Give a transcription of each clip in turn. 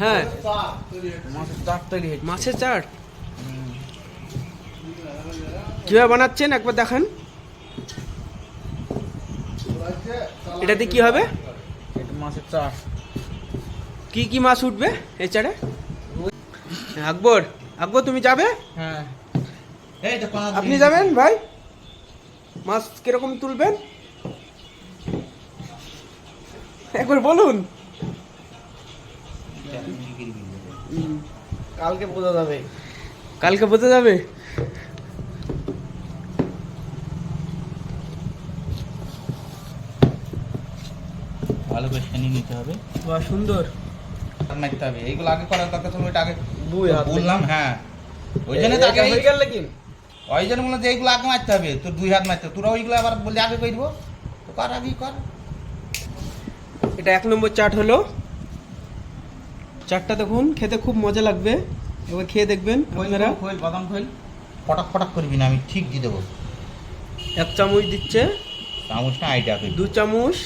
হ্যাঁ। মাছের চাট তৈরি মাছের চাট? কীভাবে বানাচ্ছেন? একবার দেখান। এটাতে কি হবে? মাছের চাট। কি কি মাছ উঠবে এই চাটে? আকবর আকবর তুমি যাবে? হ্যাঁ। আপনি যাবেন ভাই? মাছ কীরকম তুলবেন? একবার বলুন হুম, কালকে বোঝা যাবে। কালকে বোঝা যাবে? ভালো করে নিতে হবে। বাহ সুন্দর। হবে। এইগুলো আগে করার দরকার ছিল ওইটা আগে দুই হাত বললাম হ্যাঁ। ওই জন্য তো আগে হয়ে গেল নাকি? ওই জন্য বললাম যে এইগুলো আগে মারতে হবে তোর দুই হাত মারতে তোরা ওইগুলো আবার বললি আগে করে দিব। তো কর আগেই কর। এটা এক নম্বর চাট হলো। চাটটা দেখুন খেতে খুব মজা লাগবে। এবার খেয়ে দেখবেন আপনারা। খোল বাদাম খোল। ফটাক ফটাক করবি না আমি ঠিক দিয়ে দেবো। এক চামচ দিচ্ছে। চামচটা আইডিয়া করবি দু চামচ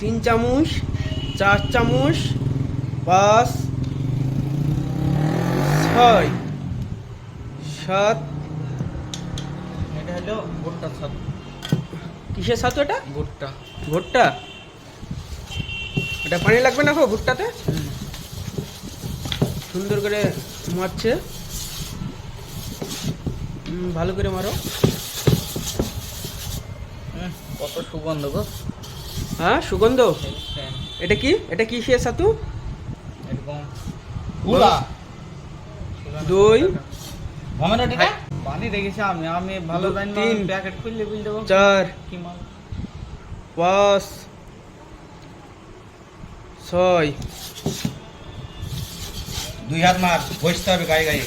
তিন চামচ চার চামচ পাঁচ ছয় সাত। এটা হলো ভুট্টা কিসের সাথে এটা ভুট্টা ভুট্টা এটা পানি লাগবে না গো ভুট্টাতে সুন্দর করে মারছে ভালো করে মারো। কত সুগন্ধ গো। হ্যাঁ সুগন্ধ? এটা কি? এটা কি সে সাতু? এরকম। পুরা দই। ভমের এটা? পানি রেখেছি আমি। আমি ভালো দু- জানি তিন, প্যাকেট খুললে বুঝ দেবো চার কি মাল? পাঁচ ছয় দুই হাত মার বসতে হবে গায়ে গায়ে।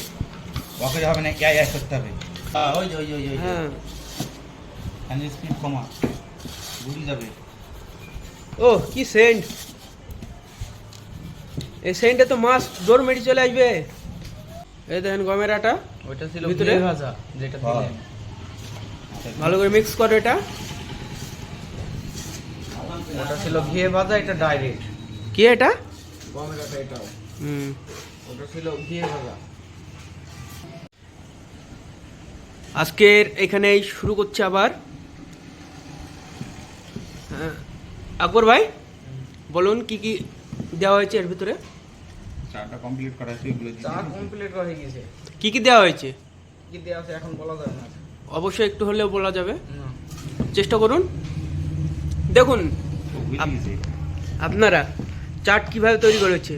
ওকে হবে না ইয়া ইয়া করতে হবে। হ্যাঁ ওই যে ওই ওই ওই হ্যাঁ। ফ্যানের স্পিড কমা। ঘুরি যাবে। ও কি সেন্ট? এই সেন্টে তো মাছ দৌড় মেরে চলে আসবে। এই দেখেন গমের আটা ওইটা ছিল ভিতরে? ভাজা যেটা হ্যাঁ। দিলেন। ভালো করে মিক্স করো এটা। ওটা ছিল ঘিয়ে ভাজা এটা ডাইরেক্ট কি এটা? গমের আটা এটাও। হুম। ওটা ছিল ঘিয়ে ভাজা। আজকের এখানেই শুরু করছে আবার। আকবর ভাই বলুন কি কি দেওয়া হয়েছে এর ভিতরে? চাটা কমপ্লিট করা আছে এগুলো চা কমপ্লিট হয়ে গেছে। কি কি দেওয়া হয়েছে? কি দেওয়া আছে এখন বলা যাবে না। অবশ্যই একটু হলেও বলা যাবে। চেষ্টা করুন। দেখুন আপনারা চাট কীভাবে তৈরি করেছে?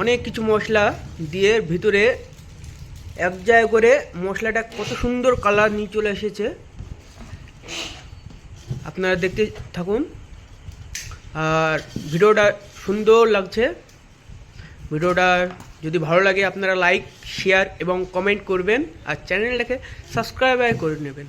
অনেক কিছু মশলা দিয়ে ভিতরে এক জায়গায় করে মশলাটা কত সুন্দর কালার নিয়ে চলে এসেছে। আপনারা দেখতে থাকুন। আর ভিডিওটা সুন্দর লাগছে। ভিডিওটা যদি ভালো লাগে আপনারা লাইক শেয়ার এবং কমেন্ট করবেন। আর চ্যানেলটাকে সাবস্ক্রাইব করে নেবেন।